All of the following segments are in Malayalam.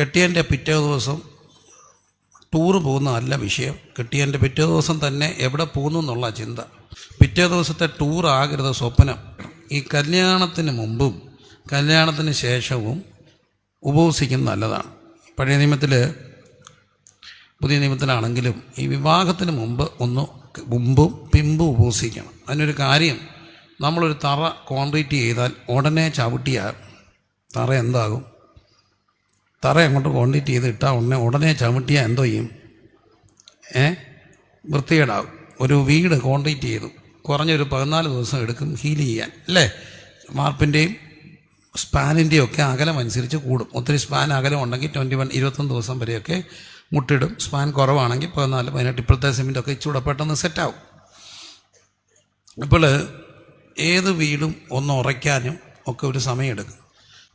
കെട്ടിയന്റെ പിറ്റേ ദിവസം ടൂറ് പോകുന്നതല്ല വിഷയം. കെട്ടിയന്റെ പിറ്റേ ദിവസം തന്നെ എവിടെ പോകുന്നു എന്നുള്ള ചിന്ത. പിറ്റേ ദിവസത്തെ ടൂർ ആകരുത് സ്വപ്നം. ഈ കല്യാണത്തിന് മുമ്പും കല്യാണത്തിന് ശേഷവും ഉപവസിക്കുന്നത് നല്ലതാണ്. പഴയ നിയമത്തിൽ പുതിയ നിയമത്തിലാണെങ്കിലും ഈ വിവാഹത്തിന് മുമ്പ് ഒന്ന് മുമ്പും പിമ്പും ഉപവസിക്കണം. അതിനൊരു കാര്യം നമ്മളൊരു തറ കോൺക്രീറ്റ് ചെയ്താൽ ഉടനെ ചവിട്ടിയാൽ തറ എന്താകും? തറ അങ്ങോട്ട് കോണ്ടിറ്റ് ചെയ്ത് ഇട്ടാൽ ഉടനെ ഉടനെ ചവിട്ടിയാൽ എന്തോ ചെയ്യും. ഏ? വൃത്തികേടാവും ഒരു വീട് കോൺക്രീറ്റ് ചെയ്തു. കുറഞ്ഞൊരു പതിനാല് ദിവസം എടുക്കും ഹീൽ ചെയ്യാൻ. അല്ലേ? മാർപ്പിന്റെയും സ്പാനിന്റെയും ഒക്കെ അകലം അനുസരിച്ച് കൂടും. ഒത്തിരി സ്പാൻ അകലം ഉണ്ടെങ്കിൽ ട്വന്റി വൺ ഇരുപത്തൊന്ന് ദിവസം വരെയൊക്കെ മുട്ടിടും. സ്പാൻ കുറവാണെങ്കിൽ പതിനാല് പതിനെട്ട് ഇപ്പോഴത്തെ സിമെന്റൊക്കെ ഇച്ചിരി പെട്ടെന്ന് സെറ്റാവും അപ്പോൾ ഏത് വീടും ഒന്ന് ഉറയ്ക്കാനും ഒക്കെ ഒരു സമയമെടുക്കും.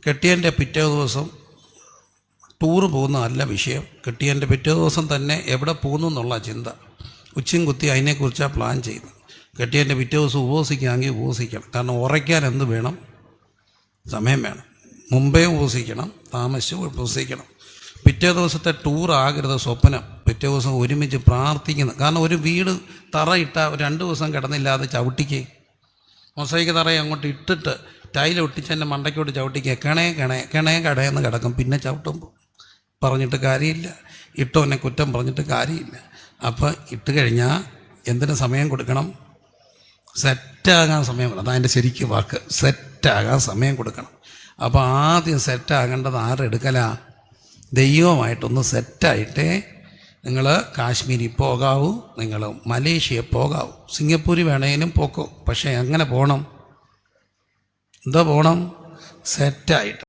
കെട്ടിയന്റെ പിറ്റേ ദിവസം ടൂറ് പോകുന്നതല്ല വിഷയം. കിട്ടിയതിന്റെ പിറ്റേ ദിവസം തന്നെ എവിടെ പോകുന്നു എന്നുള്ള ചിന്ത. ഉച്ചയും കുത്തി അതിനെക്കുറിച്ചാണ് പ്ലാൻ ചെയ്യുന്നത്. കെട്ടിയതിന്റെ പിറ്റേ ദിവസം ഉപസിക്കുകയാണെങ്കിൽ ഉപവസിക്കണം കാരണം ഉറയ്ക്കാൻ എന്ത് വേണം? സമയം വേണം. മുമ്പേ ഉപവസിക്കണം താമസിച്ച് ഉപവസിക്കണം പിറ്റേ ദിവസത്തെ ടൂർ ആകരുത് സ്വപ്നം. പിറ്റേ ദിവസം ഒരുമിച്ച് പ്രാർത്ഥിക്കുന്നു. കാരണം ഒരു വീട് തറയിട്ട രണ്ട് ദിവസം കിടന്നില്ലാതെ ചവിട്ടിക്ക്. മൊസൈക്ക് തറയെ അങ്ങോട്ട് ഇട്ടിട്ട് ടൈൽ ഒട്ടിച്ച് എന്റെ മണ്ടയ്ക്കോട്ട് ചവിട്ടിക്കുക കിണേ കിണേ കിണേ കടയെന്ന് കിടക്കും. പിന്നെ ചവിട്ടുമ്പോൾ പറഞ്ഞിട്ട് കാര്യമില്ല. ഇട്ടോനെ കുറ്റം പറഞ്ഞിട്ട് കാര്യമില്ല. അപ്പോൾ ഇട്ട് കഴിഞ്ഞാൽ എന്തിനു സമയം കൊടുക്കണം? സെറ്റാകാൻ സമയം കൊടുക്കണം. അതാണ് ശരിക്കും വാക്ക്. സെറ്റാകാൻ സമയം കൊടുക്കണം. അപ്പോൾ ആദ്യം സെറ്റാകേണ്ടത് ആരെടുക്കലാ ദൈവമായിട്ടൊന്ന് സെറ്റായിട്ടേ നിങ്ങൾ കാശ്മീരിൽ പോകാവൂ നിങ്ങൾ മലേഷ്യ പോകാവൂ. സിംഗപ്പൂരിൽ വേണേലും പോക്കോ. പക്ഷേ എങ്ങനെ പോകണം എന്താ പോകണം സെറ്റായിട്ട്.